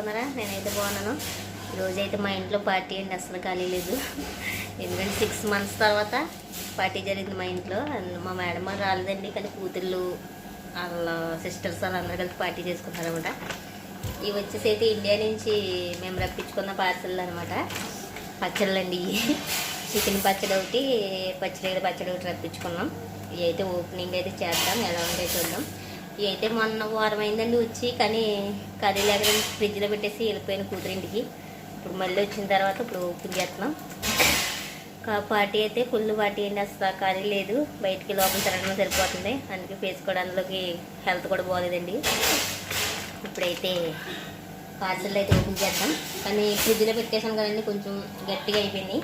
బాగున్నారా? నేనైతే బాగున్నాను. ఈరోజైతే మా ఇంట్లో పార్టీ అండి అసలు ఖాళీ లేదు. ఎందుకంటే సిక్స్ మంత్స్ తర్వాత పార్టీ జరిగింది మా ఇంట్లో. మా మేడం రాలేదండి కానీ కూతుళ్ళు వాళ్ళ సిస్టర్స్ వాళ్ళందరూ కలిసి పార్టీ చేసుకున్నారనమాట ఇవి వచ్చేసి అయితే ఇండియా నుంచి మేము రప్పించుకున్న పార్సల్ అనమాట పచ్చళ్ళండి చికెన్ పచ్చడి ఒకటి పచ్చడి పచ్చడి ఒకటి రప్పించుకున్నాం. ఇవి అయితే ఓపెనింగ్ అయితే చేద్దాం ఎలా ఉంటే చూద్దాం. అయితే మొన్న వారం అయిందండి వచ్చి కానీ కర్రీ లేక ఫ్రిడ్జ్లో పెట్టేసి వెళ్ళిపోయిన కూతురింటికి. ఇప్పుడు మళ్ళీ వచ్చిన తర్వాత ఇప్పుడు ఓపెన్ చేస్తున్నాం. పార్టీ అయితే ఫుల్ పార్టీ అండి అసలు కర్రీ లేదు. బయటికి లోపల తిరగడం సరిపోతుంది. అందుకే ఫేస్ కూడా అందులోకి హెల్త్ కూడా బాగోలేదండి ఇప్పుడైతే పార్సల్ అయితే ఓపెన్ చేద్దాం. కానీ ఫ్రిడ్జ్లో పెట్టేసాం కదండి కొంచెం గట్టిగా అయిపోయింది.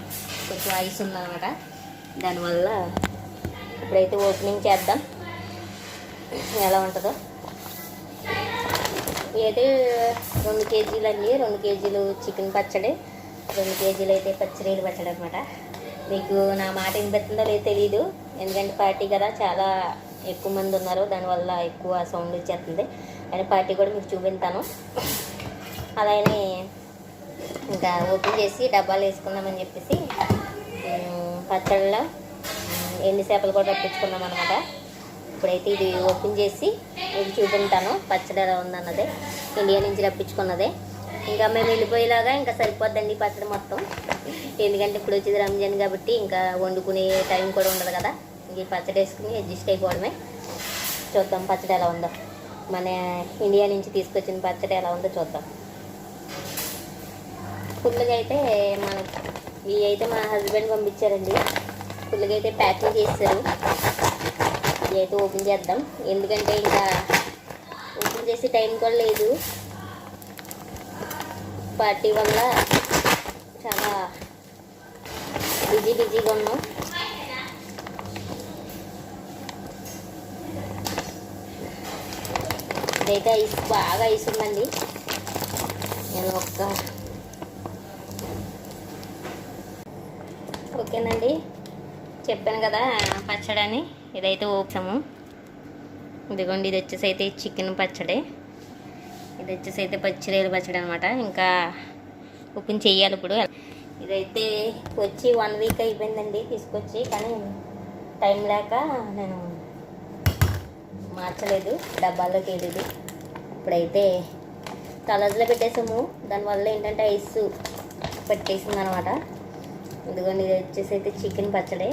కొంచెం ఐస్ ఉందన్నమాట. దానివల్ల ఇప్పుడైతే ఓపెనింగ్ చేద్దాం. ఎలా ఉంటుందో. ఇదైతే రెండు కేజీలు అండి రెండు కేజీలు చికెన్ పచ్చడి రెండు కేజీలు అయితే పచ్చడిలు పచ్చడి అనమాట మీకు నా మాట వినిపిస్తుందో లేదో తెలియదు ఎందుకంటే పార్టీ కదా చాలా ఎక్కువ మంది ఉన్నారు. దానివల్ల ఎక్కువ సౌండ్ వచ్చేస్తుంది. అయినా పార్టీ కూడా మీకు చూపిస్తాను. అలానే ఇంకా ఓపెన్ చేసి డబ్బాలు వేసుకుందామని చెప్పేసి పచ్చళ్ళలో ఎన్ని ఎండు చేపలు కూడా రప్పించుకున్నాం అనమాట ఇప్పుడైతే ఇది ఓపెన్ చేసి మీకు చూపింటాను పచ్చడి ఎలా ఉందన్నదే. ఇండియా నుంచి రప్పించుకున్నదే ఇంకా మేము వెళ్ళిపోయేలాగా ఇంకా సరిపోద్దండి ఈ పచ్చడి మొత్తం. ఎందుకంటే ఇప్పుడు వచ్చేది రంజాన్ కాబట్టి ఇంకా వండుకునే టైం కూడా ఉండదు కదా. ఇంక ఈ పచ్చడి వేసుకుని అడ్జస్ట్ అయిపోవడమే. చూద్దాం పచ్చడి ఎలా ఉందో. మన ఇండియా నుంచి తీసుకొచ్చిన పచ్చడి ఎలా ఉందో చూద్దాం. ఫుల్గా అయితే మన ఇవి అయితే మా హస్బెండ్ పంపించారండి. ఫుల్గా అయితే ప్యాకింగ్ చేస్తారు అయితే ఓపెన్ చేద్దాం. ఎందుకంటే ఇంకా ఓపెన్ చేసే టైం కూడా లేదు. పార్టీ వల్ల చాలా బిజీ బిజీగా ఉన్నాం. ఇదైతే ఐస్ బాగా ఐస్ ఉందండి. నేను ఒక్క ఓకేనండి. చెప్పాను కదా పచ్చడని. ఇదైతే ఓప్సాము. ఇదిగోండి ఇది వచ్చేసి అయితే చికెన్ పచ్చడి. ఇది వచ్చేసి అయితే పచ్చిరేలు పచ్చడి అనమాట ఇంకా ఓపెన్ చేయాలి ఇప్పుడు. ఇదైతే వచ్చి వన్ వీక్ అయిపోయిందండి తీసుకొచ్చి కానీ టైం లేక నేను మార్చలేదు. డబ్బాల్లోకి వెళ్ళేది. ఇప్పుడైతే కలర్స్లో పెట్టేసాము. దానివల్ల ఏంటంటే ఐస్ పెట్టేసింది అనమాట ఇదిగోండి ఇది వచ్చేసి అయితే చికెన్ పచ్చడి.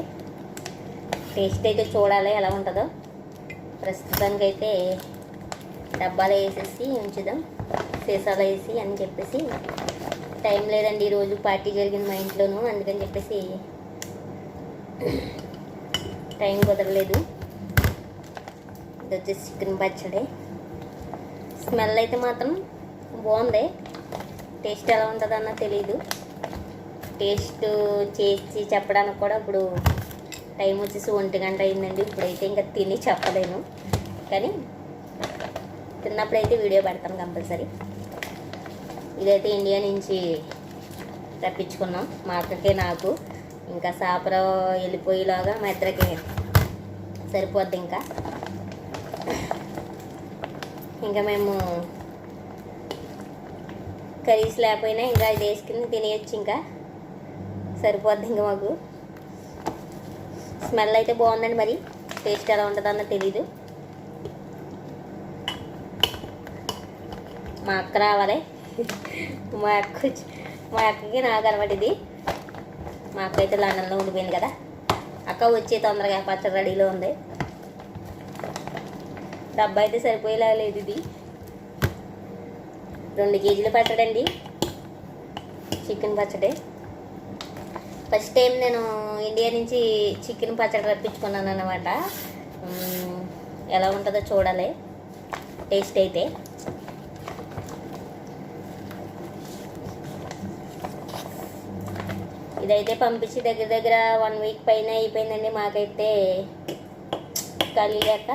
టేస్ట్ అయితే చూడాలి ఎలా ఉంటుందో. ప్రస్తుతానికి అయితే డబ్బాలో వేసేసి ఉంచుదాం. సీసాలో వేసి అని చెప్పేసి. టైం లేదండి ఈరోజు పార్టీ జరిగింది మా ఇంట్లోనూ అందుకని చెప్పేసి టైం కుదరలేదు. ఇది వచ్చేసి చికెన్ పచ్చడి. స్మెల్ అయితే మాత్రం బాగుంది. టేస్ట్ ఎలా ఉంటుందో తెలీదు. టేస్ట్ చేసి చెప్పడానికి కూడా ఇప్పుడు టైం వచ్చేసి ఒంటి గంట అయిందండి. ఇప్పుడైతే ఇంకా తిని చెప్పలేను. కానీ తిన్నప్పుడైతే వీడియో పెడతాను కంపల్సరీ. ఇదైతే ఇండియా నుంచి రప్పించుకున్నాం. మా అక్కకే నాకు. ఇంకా సాపరం వెళ్ళిపోయేలాగా మా ఇద్దరికి సరిపోద్ది ఇంకా. ఇంకా మేము కర్రీస్ లేకపోయినా ఇంకా ఇది వేసుకుని తినేయచ్చు ఇంకా. సరిపోద్ది ఇంకా మాకు. స్మెల్ అయితే బాగుందండి మరి. టేస్ట్ ఎలా ఉంటుందో తెలీదు. మా అక్క రావాలి. మా అక్క మా అక్కకి నాకు అనమాట ఇది. మా అక్క అయితే లండన్లో ఉండిపోయింది కదా. అక్క వచ్చే తొందరగా పచ్చడి రెడీలో ఉంది. డబ్బా అయితే సరిపోయేలా లేదు ఇది. రెండు కేజీలు పచ్చడండి. చికెన్ పచ్చడి. ఫస్ట్ టైం నేను ఇండియా నుంచి చికెన్ పచ్చడి రప్పించుకున్నాను అనమాట ఎలా ఉంటుందో చూడాలి. టేస్ట్ అయితే. ఇదైతే పంపించి దగ్గర దగ్గర వన్ వీక్ పైన అయిపోయిందండి. మాకైతే ఖాళీ లేక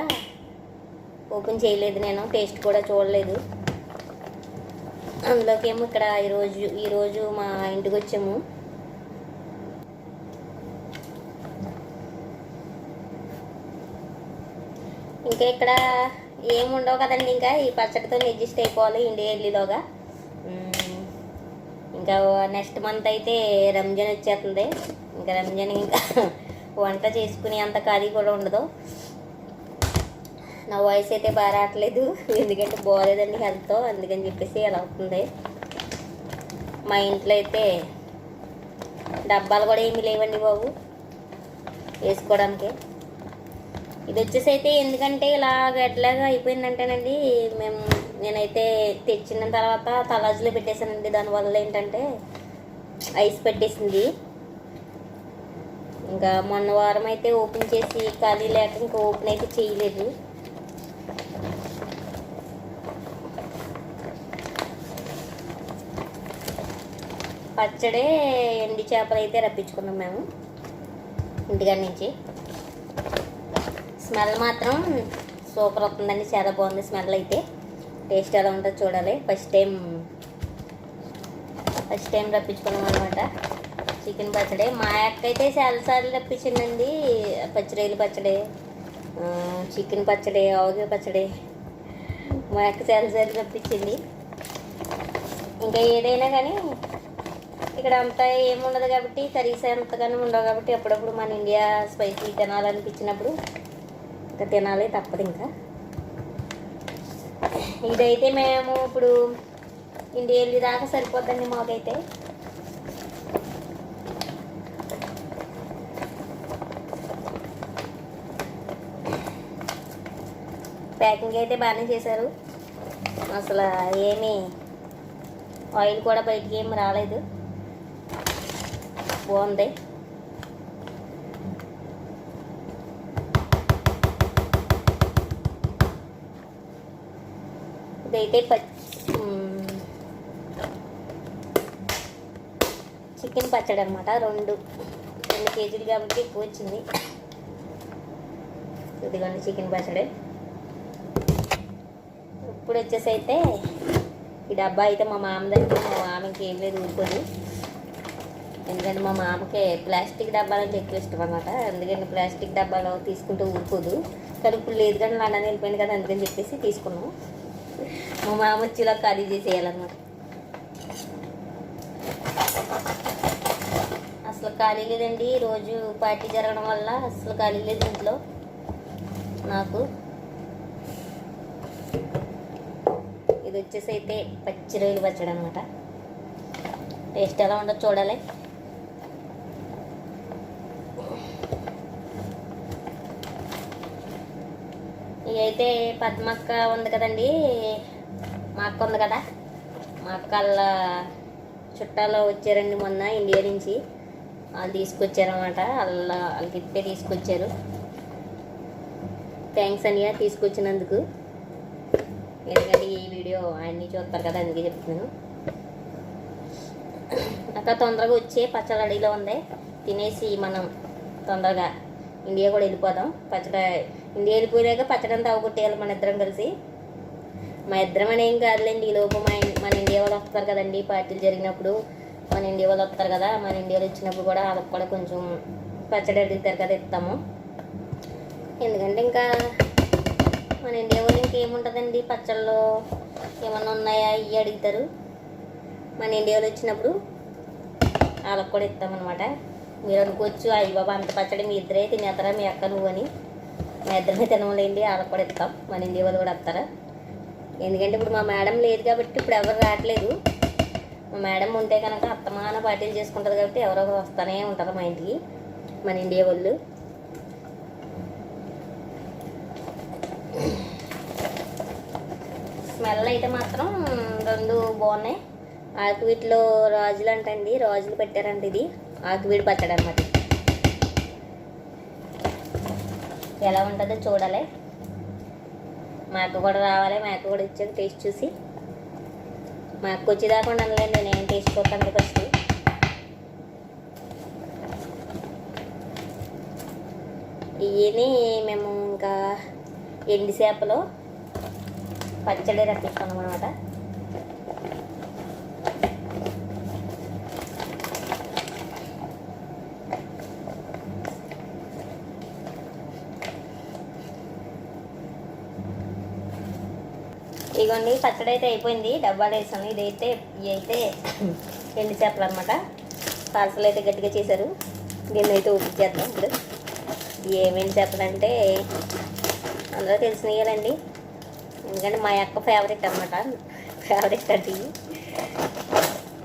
ఓపెన్ చేయలేదు నేను. టేస్ట్ కూడా చూడలేదు. అందులోకేమో ఇక్కడ ఈరోజు ఈరోజు మా ఇంటికి వచ్చాము ఇంకా ఇక్కడ ఏముండవు ఉండవు కదండి ఇంకా. ఈ పచ్చడితో అడ్జస్ట్ అయిపోవాలి ఇండియా వెళ్ళిలోగా. ఇంకా నెక్స్ట్ మంత్ అయితే రంజాన్ వచ్చేస్తుంది. ఇంకా రంజాన్ ఇంకా వంట చేసుకునే అంత ఖాళీ కూడా ఉండదు. నా వాయిస్ అయితే బాగా రావట్లేదు. ఎందుకంటే బాగాలేదండి హెల్త్ అందుకని చెప్పేసి అలా అవుతుంది. మా ఇంట్లో అయితే డబ్బాలు కూడా ఏమీ లేవండి బాబు. వేసుకోవడానికి. ఇది వచ్చేసి అయితే ఎందుకంటే ఇలా గడ్లాగా అయిపోయిందంటేనండి మేము నేనైతే తెచ్చిన తర్వాత తలాజులో పెట్టేశానండి. దానివల్ల ఏంటంటే ఐస్ పెట్టేసింది. ఇంకా మొన్న వారం అయితే ఓపెన్ చేసి ఖాళీ లేక ఇంకా ఓపెన్ అయితే చేయలేదు. పచ్చడే ఎండి చేపలు అయితే రప్పించుకున్నాం మేము ఇంటికాడ నుంచి. స్మెల్ మాత్రం సూపర్ వస్తుందండి. చాలా బాగుంది స్మెల్ అయితే. టేస్ట్ ఎలా ఉంటుందో చూడాలి. ఫస్ట్ టైం ఫస్ట్ టైం రప్పించుకున్నాం అనమాట చికెన్ పచ్చడి మా అక్క అయితే చాలాసార్లు రప్పించిందండి. పచ్చిరొయ్యలు పచ్చడి చికెన్ పచ్చడి ఆవకాయ పచ్చడి. మా అక్క చాలాసార్లు రప్పించింది. ఇంకా ఏదైనా కానీ ఇక్కడ అంతా ఏముండదు కాబట్టి కర్రీస్ అంతగానే ఉండవు కాబట్టి అప్పుడప్పుడు మన ఇండియా స్పైసీ తినాలనిపించినప్పుడు ఇంకా తినాలి తప్పదు ఇంకా. ఇదైతే మేము ఇప్పుడు ఇంటి వెళ్ళి దాకా సరిపోద్దండి మాకైతే. ప్యాకింగ్ అయితే బాగానే చేశారు. అసలు ఏమీ ఆయిల్ కూడా బయటికి ఏమి రాలేదు. బాగుంది. ఇదైతే చికెన్ పచ్చడి అనమాట రెండు రెండు కేజీలు కాబట్టి ఎక్కువ వచ్చింది. ఇదిగోండి చికెన్ పచ్చడి. ఇప్పుడు వచ్చేసి అయితే ఈ డబ్బా అయితే మా మామ దగ్గర మా మామకి ఏం లేదు ఊరుకోదు. ఎందుకంటే మా మామకి ప్లాస్టిక్ డబ్బాలంటే ఎక్కువ ఇష్టం అనమాట అందుకని ప్లాస్టిక్ డబ్బాలో తీసుకుంటూ ఊరుకోదు. కానీ ఇప్పుడు లేదు కానీ లండన్ వెళ్ళిపోయింది కదా అందుకని చెప్పేసి తీసుకున్నాం మా మామ వచ్చి ఇలా ఖాళీ చేసేయాలన్నమాట. అసలు ఖాళీ లేదండి. రోజు పార్టీ జరగడం వల్ల అసలు ఖాళీ లేదు ఇంట్లో. నాకు ఇది వచ్చేసి అయితే పచ్చి రొయ్యలు పచ్చడి అనమాట టేస్ట్ ఎలా ఉండదు చూడాలి. ఇదైతే పద్మక్క ఉంది కదండి. మా అక్క ఉంది కదా. మా అక్క వాళ్ళ చుట్టాలు వచ్చారండి మొన్న ఇండియా నుంచి. వాళ్ళు తీసుకొచ్చారనమాట వాళ్ళ వాళ్ళకి ఇప్పుడే తీసుకొచ్చారు. థ్యాంక్స్ అనియా తీసుకొచ్చినందుకు. ఎందుకంటే ఈ వీడియో ఆయన్ని చూస్తారు కదా అందుకే చెప్తున్నాను. అక్క తొందరగా వచ్చే పచ్చడి రెడీలో ఉంది. తినేసి మనం తొందరగా ఇండియా కూడా వెళ్ళిపోదాం. పచ్చడి వెళ్ళిపోయాక పచ్చడి అంతా అవగొట్టేయాలి మన ఇద్దరం కలిసి. మా ఇద్దరం అని ఏం కాదులేండి ఈ లోపు మా మన ఇండియా వాళ్ళు వస్తారు కదండి పార్టీలు జరిగినప్పుడు. మన ఇండియా వాళ్ళు వస్తారు కదా మన ఇండియాలో వచ్చినప్పుడు కూడా వాళ్ళకి కూడా కొంచెం పచ్చడి అడుగుతారు కదా ఇస్తాము. ఎందుకంటే ఇంకా మన ఇండియా వాళ్ళు ఇంకేముంటుందండి పచ్చళ్ళు ఏమన్నా ఉన్నాయా ఇవి అడుగుతారు. మన ఇండియాలో వచ్చినప్పుడు వాళ్ళకి కూడా ఇస్తామన్నమాట. మీరు అనుకోవచ్చు అయ్యి బాబా అంత పచ్చడి మీ ఇద్దరే తినేస్తారా మీ అక్క నువ్వు అని మా ఇద్దరమే తినలేండి వాళ్ళకి కూడా ఇస్తాం. మన ఇండియా వాళ్ళు కూడా వస్తారా. ఎందుకంటే ఇప్పుడు మా మేడం లేదు కాబట్టి ఇప్పుడు ఎవరు రావట్లేదు. మా మేడం ఉంటే కనుక అత్తమాన పార్టీలు చేసుకుంటుంది కాబట్టి ఎవరో ఒకరు వస్తూనే ఉంటారు మా ఇంటికి మన ఇండియా వాళ్ళు. స్మెల్ అయితే మాత్రం రెండు బాగున్నాయి. ఆకువీటిలో రాజులు అంటండి రాజులు పెట్టారంట ఇది. ఆకువీడి పచ్చడి అనమాట ఎలా ఉంటుందో చూడాలి. మా అక్క కూడా రావాలి మా అక్క కూడా ఇచ్చాక టేస్ట్ చూసి. మా అక్క వచ్చేదాకా అనలేదు నేను టేస్ట్ చూస్తాను ఫస్ట్ ఇవన్నీ మేము ఇంకా ఎండి చేపలో పచ్చడి రప్పిస్తాం అనమాట ఇదిగోండి పచ్చడి అయితే అయిపోయింది. డబ్బాలు వేసాను. ఇదైతే ఇవి అయితే ఎండి చేపలు అనమాట పార్సల్ అయితే గట్టిగా చేశారు. దీన్ని అయితే ఊపించేద్దాం ఇప్పుడు. ఏమేమి చేపలంటే అందరూ తెలిసినయ్యాలండి. ఎందుకంటే మా అక్క ఫేవరెట్ అనమాట ఫేవరెట్ అది.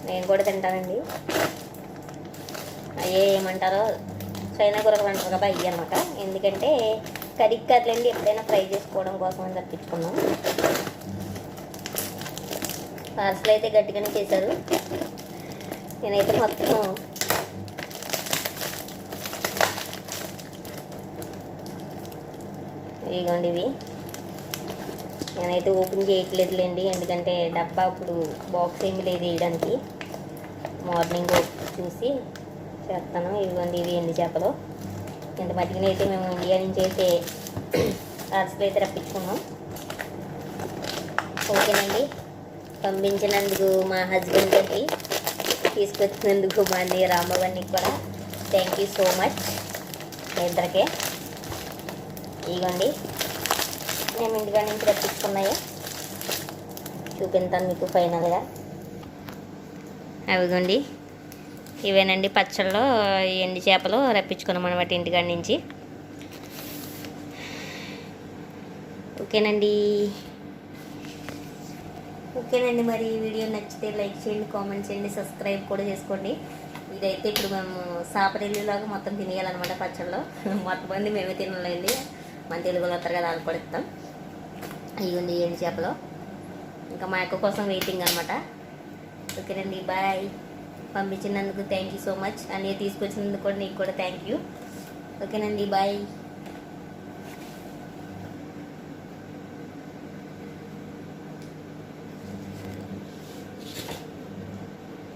నేను కూడా తింటానండి. అయ్యే ఏమంటారో చైనా కూరలు అంటారు కదా అయ్యి అనమాట ఎందుకంటే కడిగి ఎప్పుడైనా ఫ్రై చేసుకోవడం కోసం అని తప్పించుకున్నాం పార్సల్ అయితే గట్టిగానే చేశారు. నేనైతే మొత్తం ఇదిగోండి ఇవి. నేనైతే ఓపెన్ చేయట్లేదులేండి ఎందుకంటే డబ్బా ఇప్పుడు బాక్స్ ఏమి లేదు వేయడానికి. మార్నింగ్ చూసి చేస్తాను. ఇదిగోండి ఇవి ఎండి చేపలు. ఇంత మట్టిని అయితే మేము ఇండియా నుంచి అయితే పార్సల్ అయితే రప్పించుకున్నాం. ఓకేనండి. పంపించినందుకు మా హస్బెండ్కి తీసుకొచ్చినందుకు మా అన్ని రామవన్నీ కూడా థ్యాంక్ యూ సో మచ్ మీ ఇద్దరికే ఇదిగోండి. మేము ఇంటికా నుంచి రప్పించుకున్నాయి చూపిస్తాను మీకు ఫైనల్గా అవిగోండి. ఇవేనండి పచ్చళ్ళు ఎండి చేపలు రప్పించుకున్నాం అనమాట ఇంటికాడ నుంచి. ఓకేనండి. ఓకేనండి. మరి ఈ వీడియో నచ్చితే లైక్ చేయండి కామెంట్ చేయండి సబ్స్క్రైబ్ కూడా చేసుకోండి. ఇదైతే ఇప్పుడు మేము సాపరెల్లిలాగా మొత్తం తినేయాలన్నమాట పచ్చళ్ళు. మొత్తం మంది మేమే తినలేండి. మన తెలుగులో వస్తారు కదా వాళ్ళు కూడా ఇస్తాం అయ్యండి ఎండి ఇంకా మా అక్క కోసం వెయిటింగ్ అనమాట ఓకేనండి బాయ్ పంపించినందుకు థ్యాంక్ యూ సో మచ్ అన్నీ తీసుకొచ్చినందుకు కూడా నీకు కూడా థ్యాంక్ యూ ఓకేనండి బాయ్